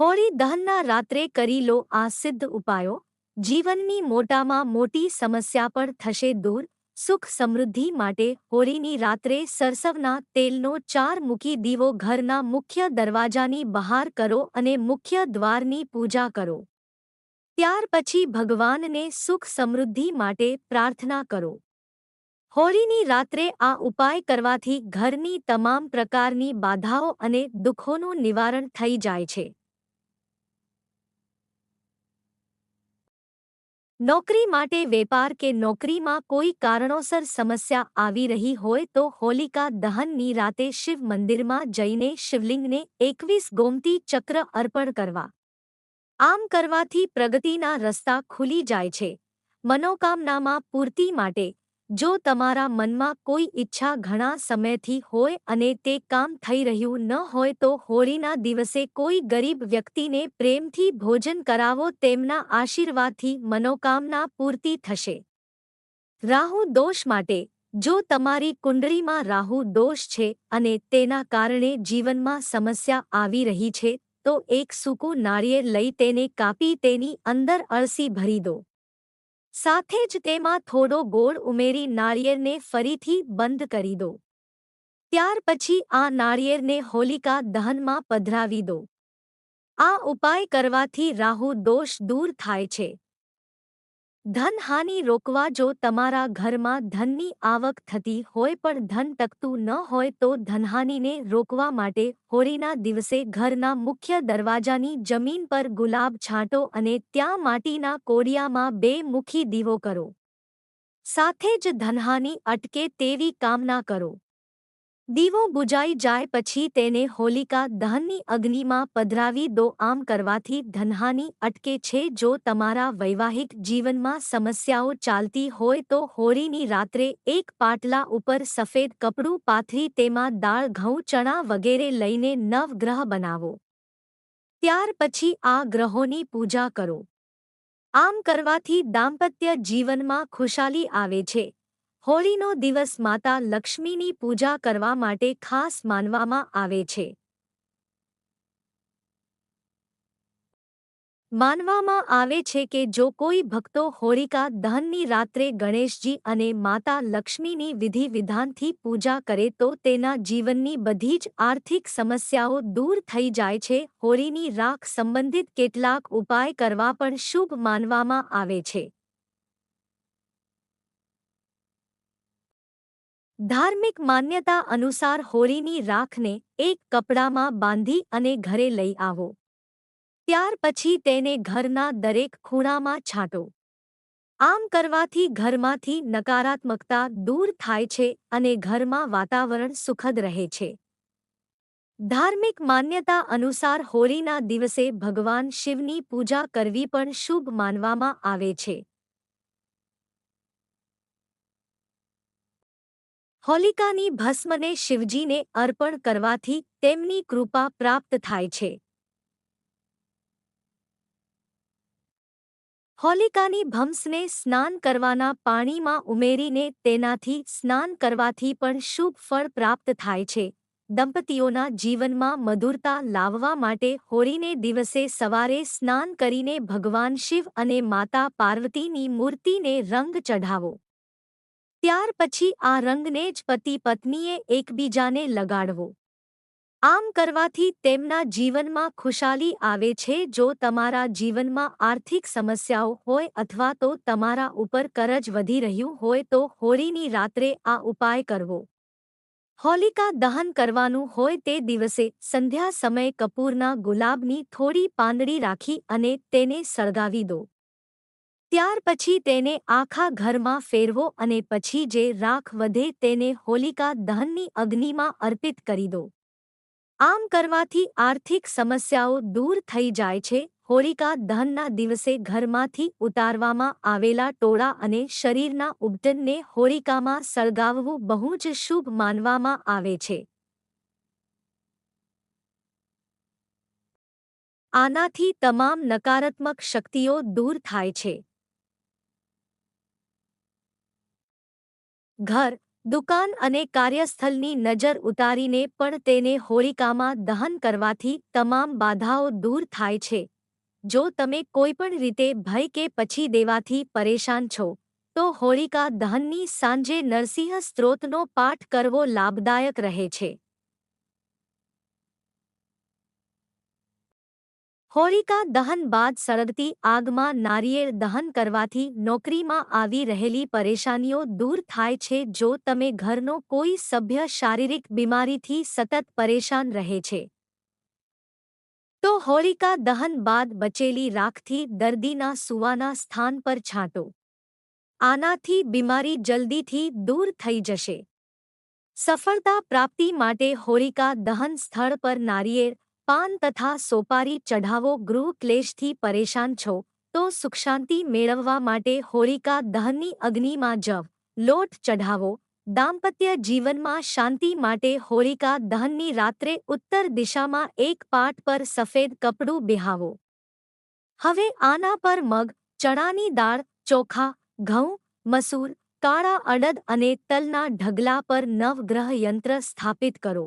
હોળી દહનના રાત્રે કરી લો આ સિદ્ધ ઉપાયો. જીવનની મોટામાં મોટી સમસ્યા પણ થશે દૂર. સુખ સમૃદ્ધિ માટે હોળીની રાત્રે સરસવના તેલનો ચાર મૂકી દીવો ઘરના મુખ્ય દરવાજાની બહાર કરો અને મુખ્ય દ્વારની પૂજા કરો. ત્યાર પછી ભગવાનને સુખ સમૃદ્ધિ માટે પ્રાર્થના કરો. હોળીની રાત્રે આ ઉપાય કરવાથી ઘરની તમામ પ્રકારની બાધાઓ અને દુઃખોનું નિવારણ થઈ જાય છે. નોકરી માટે વેપાર કે નોકરીમાં કોઈ કારણોસર સમસ્યા આવી રહી હોય તો હોલિકા દહનની રાતે શિવ મંદિરમાં જઈને શિવલિંગને એકવીસ ગોમતી ચક્ર અર્પણ કરવા. આમ કરવાથી પ્રગતિના રસ્તા ખુલી જાય છે. મનોકામનામાં પૂર્તિ માટે જો તમારા મનમાં કોઈ ઈચ્છા ઘણા સમયથી હોય અને તે કામ થઈ રહ્યું ન હોય તો હોળીના દિવસે કોઈ ગરીબ વ્યક્તિને પ્રેમથી ભોજન કરાવો તેમના આશીર્વાદથી મનોકામના પૂર્તિ થશે. રાહુ દોષ માટે, જો તમારી કુંડળીમાં રાહુ દોષ છે અને તેના કારણે જીવનમાં સમસ્યા આવી રહી છે, તો એક સૂકું નાળિયેર લઈ તેને કાપી તેની અંદર અળસી ભરી દો. સાથે જ તેમાં થોડો ગોળ ઉમેરી નાળિયેરને ફરીથી બંધ કરી દો. ત્યાર પછી આ નાળિયેરને હોલિકા દહનમાં પધરાવી દો. આ ઉપાય કરવાથી રાહુ દોષ દૂર થાય છે. ધનહાનિ રોકવા જો તમારા ઘરમાં ધનની આવક થતી હોય પણ ધન તકતું ન હોય તો ધનહાનિને રોકવા માટે હોળીના દિવસે ઘરના મુખ્ય દરવાજાની જમીન પર ગુલાબ છાંટો અને ત્યાં માટીના કોડિયામાં બે મુખી દીવો કરો. સાથે જ ધનહાનિ અટકે તેવી કામના કરો. દીવો બુજાઈ જાય પછી તેને હોલિકા દહનની અગ્નિમાં પધરાવી દો આમ કરવાથી ધનહાની અટકે છે. જો તમારા વૈવાહિક જીવનમાં સમસ્યાઓ ચાલતી હોય તો હોળીની રાત્રે એક પાટલા ઉપર સફેદ કપડું પાથરી તેમાં દાળ, ઘઉં, ચણા વગેરે લઈને નવગ્રહ બનાવો. ત્યાર પછી આ ગ્રહોની પૂજા કરો. આમ કરવાથી દાંપત્ય જીવનમાં ખુશાલી આવે છે. હોળીનો દિવસ માતા લક્ષ્મીની પૂજા કરવા માટે ખાસ માનવામાં આવે છે. માનવામાં આવે છે કે જો કોઈ ભક્તો હોળિકા દહનની રાત્રે ગણેશજી અને માતા લક્ષ્મીની વિધિ વિધાનથી પૂજા કરે તો તેના જીવનની બધી જ આર્થિક સમસ્યાઓ દૂર થઈ જાય છે. હોળીની રાખ સંબંધિત કેટલાક ઉપાય કરવા પણ શુભ માનવામાં આવે છે. ધાર્મિક માન્યતા અનુસાર હોળીની રાખને એક કપડામાં બાંધી અને ઘરે લઈ આવો. ત્યાર પછી તેને ઘરના દરેક ખૂણામાં છાંટો. આમ કરવાથી ઘરમાંથી નકારાત્મકતા દૂર થાય છે અને ઘરમાં વાતાવરણ સુખદ રહે છે. ધાર્મિક માન્યતા અનુસાર હોળીના દિવસે ભગવાન શિવની પૂજા કરવી પણ શુભ માનવામાં આવે છે. હોલિકાની ભસ્મને શિવજીને અર્પણ કરવાથી તેમની કૃપા પ્રાપ્ત થાય છે. હોલિકાની ભમ્સને સ્નાન કરવાના પાણીમાં ઉમેરીને તેનાથી સ્નાન કરવાથી પણ શુભ ફળ પ્રાપ્ત થાય છે. દંપતીઓના જીવનમાં મધુરતા લાવવા માટે હોળીને દિવસે સવારે સ્નાન કરીને ભગવાન શિવ અને માતા પાર્વતીની મૂર્તિને રંગ ચઢાવો. ત્યાર પછી આ રંગને જ પતિ પત્નીએ એકબીજાને લગાડવો. આમ કરવાથી તેમના જીવનમાં ખુશાલી આવે છે જો તમારા જીવનમાં આર્થિક સમસ્યાઓ હોય અથવા તો તમારા ઉપર કરજ વધી રહ્યું હોય તો હોળીની રાત્રે આ ઉપાય કરવો. હોલિકા દહન કરવાનું હોય તે દિવસે સંધ્યા સમયે કપૂરના ગુલાબની થોડી પાંદડી રાખી અને તેને સળગાવી દો. ત્યાર પછી તેને આખા ઘરમાં ફેરવો અને પછી જે રાખ વધે તેને હોલિકા દહનની અગ્નિમાં અર્પિત કરી દો. આમ કરવાથી આર્થિક સમસ્યાઓ દૂર થઈ જાય છે, હોલિકા દહનના દિવસે ઘરમાંથી ઉતારવામાં આવેલા ટોળા અને શરીરના ઉપટનને હોલિકામાં સળગાવવું બહુ જ શુભ માનવામાં આવે છે. આનાથી તમામ નકારાત્મક શક્તિઓ દૂર થાય છે. ઘર, દુકાન અને કાર્યસ્થળની નજર ઉતારીને પણ તેને હોળિકામાં દહન કરવાથી તમામ બાધાઓ દૂર થાય છે. જો તમે કોઈપણ રીતે ભય કે પછી દેવાથી પરેશાન છો, તો હોળિકા દહનની સાંજે નરસિંહ સ્ત્રોતનો પાઠ કરવો લાભદાયક રહે છે. હોલિકા દહન બાદ સળગતી આગમાં નારિયેળ દહન કરવાથી નોકરીમાં આવી રહેલી પરેશાનીઓ દૂર થાય છે જો તમે ઘરનો કોઈ સભ્ય શારીરિક બીમારીથી સતત પરેશાન રહે છે. તો હોલિકા દહન બાદ બચેલી રાખથી દર્દીના સુવાના સ્થાન પર છાંટો. આનાથી બીમારી જલ્દીથી દૂર થઈ જશે. સફળતા પ્રાપ્તિ માટે હોલિકા દહન સ્થળ પર નારિયેળ પાન તથા સોપારી ચઢાવો ગૃહ ક્લેશથી પરેશાન છો, તો સુખશાંતિ મેળવવા માટે હોળિકા દહનની અગ્નિમાં જવ લોટ ચઢાવો, દાંપત્ય જીવનમાં શાંતિ માટે હોળિકા દહનની રાત્રે ઉત્તર દિશામાં એક પાટ પર સફેદ કપડું બેહાવો. હવે આના પર મગ, ચણાની દાળ, ચોખા, ઘઉં, મસૂર, કાળા અડદ અને તલના ઢગલા પર નવગ્રહ યંત્ર સ્થાપિત કરો.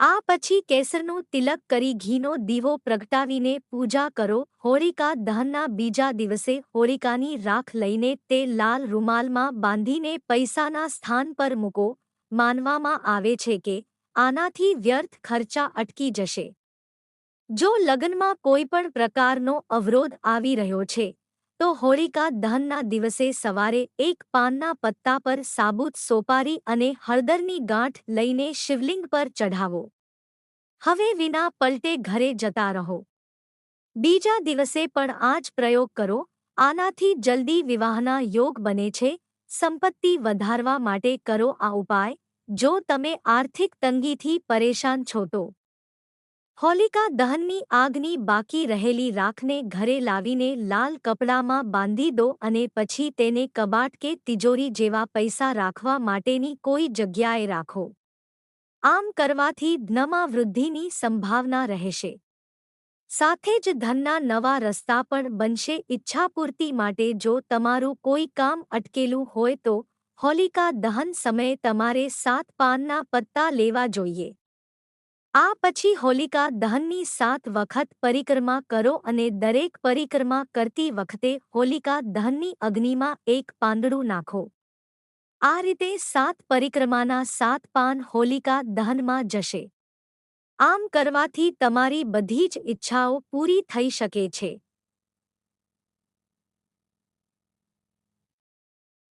આ પછી કેસરનું તિલક કરી ઘીનો દીવો પ્રગટાવીને પૂજા કરો. હોળિકા દહનના બીજા દિવસે હોળિકાની રાખ લઈને તે લાલ રૂમાલમાં બાંધીને પૈસાના સ્થાન પર મૂકો. માનવામાં આવે છે કે આનાથી વ્યર્થ ખર્ચા અટકી જશે. જો લગ્નમાં કોઈ પણ પ્રકારનો અવરોધ આવી રહ્યો છે તો હોળિકા દહનના દિવસે સવારે એક પાનના પત્તા પર સાબુત સોપારી અને હળદરની ગાંઠ લઈને શિવલિંગ પર ચઢાવો. હવે વિના પલટે ઘરે જતા રહો. બીજા દિવસે પણ આ જ પ્રયોગ કરો. આનાથી જલ્દી વિવાહના યોગ બને છે. સંપત્તિ વધારવા માટે કરો આ ઉપાય. જો તમે આર્થિક તંગીથી પરેશાન છો તો. હોલિકા દહનની આગની બાકી રહેલી રાખને ઘરે લાવીને લાલ કપડામાં બાંધી દો અને પછી તેને કબાટ કે તિજોરી જેવા પૈસા રાખવા માટેની કોઈ જગ્યાએ રાખો. આમ કરવાથી ધનમાં વૃદ્ધિની સંભાવના રહેશે. સાથે જ ધનના નવા રસ્તા પણ બનશે ઈચ્છાપૂર્તિ માટે જો તમારું કોઈ કામ અટકેલું હોય તો હોલિકા દહન સમયે તમારે સાત પાનના પત્તા લેવા જોઈએ. આ પછી હોલિકા દહનની સાત વખત પરિક્રમા કરો અને દરેક પરિક્રમા કરતી વખતે હોલિકા દહનની અગ્નિમાં એક પાંદડું નાખો. આ રીતે સાત પરિક્રમાના સાત પાન હોલિકા દહનમાં જશે. આમ કરવાથી તમારી બધી જ ઈચ્છાઓ પૂરી થઈ શકે છે.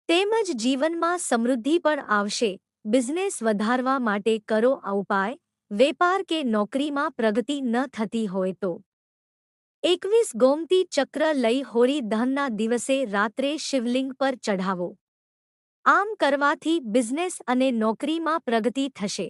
તેમજ જીવનમાં સમૃદ્ધિ પણ આવશે. બિઝનેસ વધારવા માટે કરો આ ઉપાય. વેપાર કે નોકરીમાં પ્રગતિ ન થતી હોય તો. એકવીસ ગોમતી ચક્ર લઈ હોળી દહનના દિવસે રાત્રે શિવલિંગ પર ચઢાવો. આમ કરવાથી બિઝનેસ અને નોકરીમાં પ્રગતિ થશે.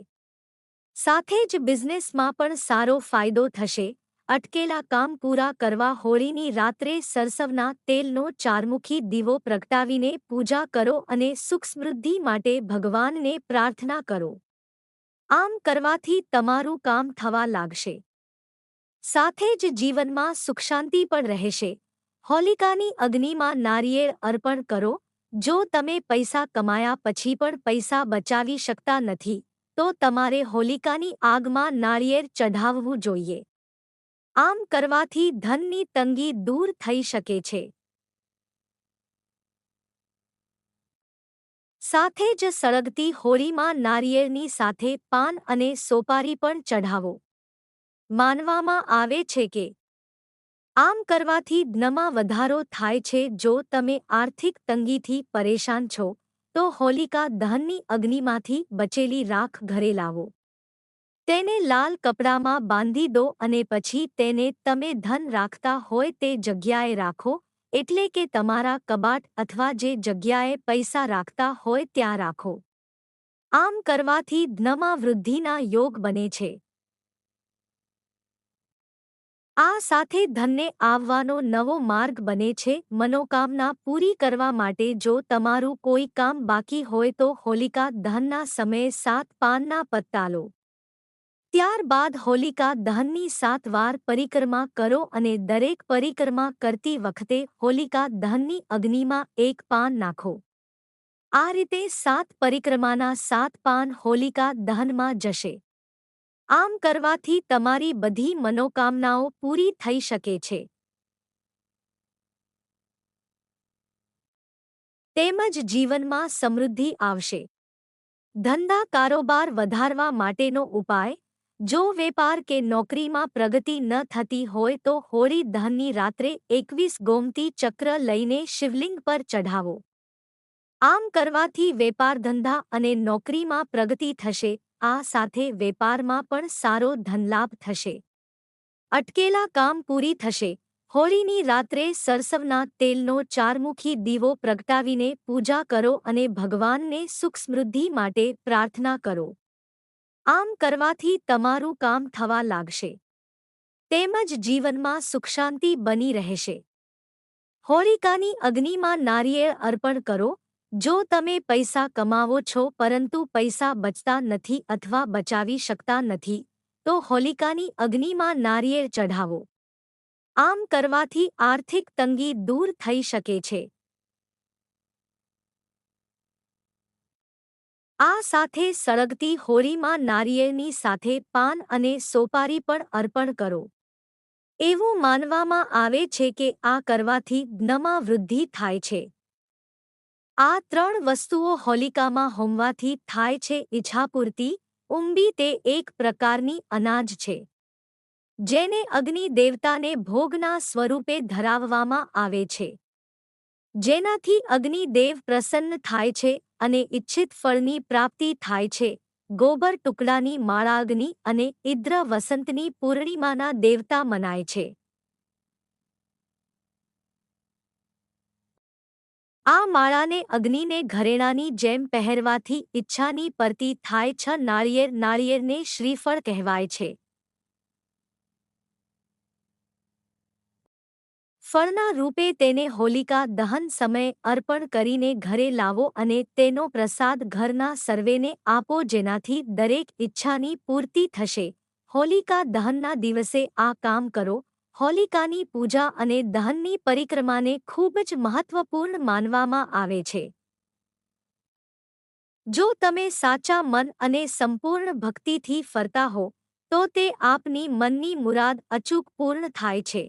સાથે જ બિઝનેસમાં પણ સારો ફાયદો થશે. અટકેલા કામ પૂરા કરવા હોળીની રાત્રે સરસવના તેલનો ચારમુખી દીવો પ્રગટાવીને પૂજા કરો અને સુખ સમૃદ્ધિ માટે ભગવાનને પ્રાર્થના કરો. આમ કરવાથી તમારું કામ થવા લાગશે. સાથે જ જીવનમાં સુખશાંતિ પણ રહેશે. હોલિકાની અગ્નિમાં નારિયેળ અર્પણ કરો. જો તમે પૈસા કમાયા પછી પણ પૈસા બચાવી શકતા નથી, તો તમારે હોલિકાની આગમાં નારિયેળ ચઢાવવું જોઈએ. આમ કરવાથી ધનની તંગી દૂર થઈ શકે છે. સાથે જ સળગતી હોળીમાં નારિયેળની સાથે પાન અને સોપારી પણ ચઢાવો. માનવામાં આવે છે કે, આમ કરવાથી જ્ઞમાં વધારો થાય છે. જો તમે આર્થિક તંગીથી પરેશાન છો, તો હોલિકા દહનની અગ્નિમાંથી બચેલી રાખ ઘરે લાવો. તેને લાલ કપડામાં બાંધી દો અને પછી તેને તમે ધન રાખતા હોય તે જગ્યાએ રાખો. એટલે કે તમારા કબાટ અથવા જે જગ્યાએ પૈસા રાખતા હોય ત્યાં રાખો. આમ કરવાથી જ્ઞમાં વૃદ્ધિના યોગ બને છે. આ સાથે ધનને આવવાનો નવો માર્ગ બને છે. મનોકામના પૂરી કરવા માટે જો તમારું કોઈ કામ બાકી હોય તો હોલિકા દહનના સમયે સાત પાનના પત્તા લો. ત્યારબાદ હોલિકા દહનની સાત વાર પરિક્રમા કરો અને દરેક પરિક્રમા કરતી વખતે હોલિકા દહનની અગ્નિમાં એક પાન નાખો. આ રીતે સાત પરિક્રમાના સાત પાન હોલિકા દહનમાં જશે. આમ કરવાથી તમારી બધી મનોકામનાઓ પૂરી થઈ શકે છે. તેમજ જીવનમાં સમૃદ્ધિ આવશે. ધંધા કારોબાર વધારવા માટેનો ઉપાય જો વેપાર કે નોકરીમાં પ્રગતિ ન થતી હોય તો હોળી દહનની રાત્રે એકવીસ ગોમતી ચક્ર લઈને શિવલિંગ પર ચઢાવો. આમ કરવાથી વેપાર ધંધા અને નોકરીમાં પ્રગતિ થશે, આ સાથે વેપારમાં પણ સારો ધનલાભ થશે. અટકેલા કામ પૂરી થશે. હોળીની રાત્રે સરસવના તેલનો ચારમુખી દીવો પ્રગટાવીને પૂજા કરો અને ભગવાનને સુખ સમૃદ્ધિ માટે પ્રાર્થના કરો. આમ કરવાથી તમારું કામ થવા લાગશે. તેમજ જીવનમાં સુખશાંતિ બની રહેશે. હોરિકાની અગ્નિમાં નારિયેળ અર્પણ કરો, જો તમે પૈસા કમાવો છો પરંતુ પૈસા બચતા નથી અથવા બચાવી શકતા નથી, તો હોલિકાની અગ્નિમાં નારિયેળ ચઢાવો. આમ કરવાથી આર્થિક તંગી દૂર થઈ શકે છે. આ સાથે સળગતી હોળીમાં નારિયેળની સાથે પાન અને સોપારી પણ અર્પણ કરો. એવું માનવામાં આવે છે કે આ કરવાથી જ્ઞમાં વૃદ્ધિ થાય છે. આ ત્રણ વસ્તુઓ હોલિકામાં હોમવાથી થાય છે ઈચ્છાપૂર્તિ ઉંબી તે એક પ્રકારની અનાજ છે. જેને અગ્નિ દેવતાને ભોગના સ્વરૂપે ધરાવવામાં આવે છે. જેનાથી અગ્નિ દેવ પ્રસન્ન થાય છે અને ઇચ્છિત ફળની પ્રાપ્તિ થાય છે. ગોબર ટુકડાની માળાગ્નિ અને ઇદ્ર વસંતની પૂર્ણિમાના દેવતા મનાય છે. આ માળાને અગ્નિને ઘરેણાની જેમ પહેરવાથી ઈચ્છાની પરતી થાય છ નાળિયેર નાળિયેરને શ્રીફળ કહેવાય છે. ફળના રૂપે તેને હોલિકા દહન સમયે અર્પણ કરીને ઘરે લાવો અને તેનો પ્રસાદ ઘરના સર્વેને આપો જેનાથી દરેક ઈચ્છાની પૂર્તિ થશે. હોલિકા દહનના દિવસે આ કામ કરો. હોલિકાની પૂજા અને દહનની પરિક્રમાને ખૂબ જ મહત્વપૂર્ણ માનવામાં આવે છે. જો તમે સાચા મન અને સંપૂર્ણ ભક્તિથી ફરતા હો, તો તે આપની મનની મુરાદ અચૂક પૂર્ણ થાય છે.